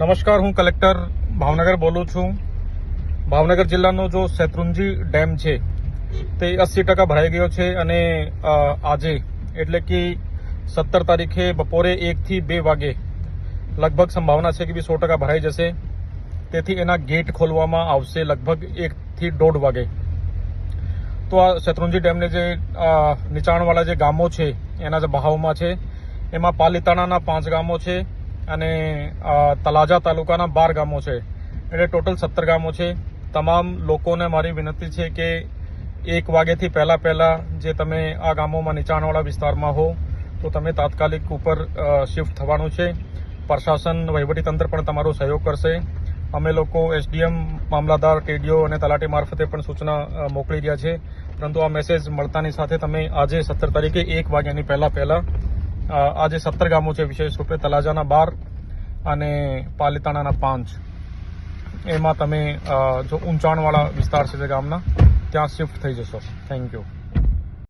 નમસ્કાર, હું કલેક્ટર ભાવનગર બોલું છું. ભાવનગર જિલ્લાનો જો શેત્રુંજી ડેમ છે, તે અસી ટકા ભરાઈ ગયો છે અને આજે એટલે કે સત્તર તારીખે બપોરે એકથી બે વાગે લગભગ સંભાવના છે કે બી સો ટકા ભરાઈ જશે. તેથી એના ગેટ ખોલવામાં આવશે લગભગ એકથી દોઢ વાગે. તો આ શેત્રુંજી ડેમને જે નીચાણવાળા જે ગામો છે, એના જે બહાવમાં છે, એમાં પાલીતાણાના પાંચ ગામો છે અને તલાજા તાલુકાના બાર ગામો છે. એટલે ટોટલ સત્તર ગામો છે. તમામ લોકોને મારી વિનંતી છે કે એક વાગ્યાથી પહેલાં પહેલાં જે તમે આ ગામોમાં નીચાણવાળા વિસ્તારમાં હો, તો તમે તાત્કાલિક ઉપર શિફ્ટ થવાનું છે. પ્રશાસન વહીવટીતંત્ર પણ તમારો સહયોગ કરશે. અમે લોકો એસડીએમ મામલાદાર ટીડીઓ અને તલાટી મારફતે પણ સૂચના મોકલી રહ્યા છે. પરંતુ આ મેસેજ મળતાની સાથે તમે આજે સત્તર તારીખે એક વાગ્યાની પહેલાં પહેલા અ, આ જે સત્તર ગામો છે વિશેષ રૂપે તલાજાના બાર અને પાલીતાણાના પાંચ. એમાં તમે જો ઊંચાણવાળા વિસ્તાર છે જે ગામના ત્યાં શિફ્ટ થઈ જશો. Thank you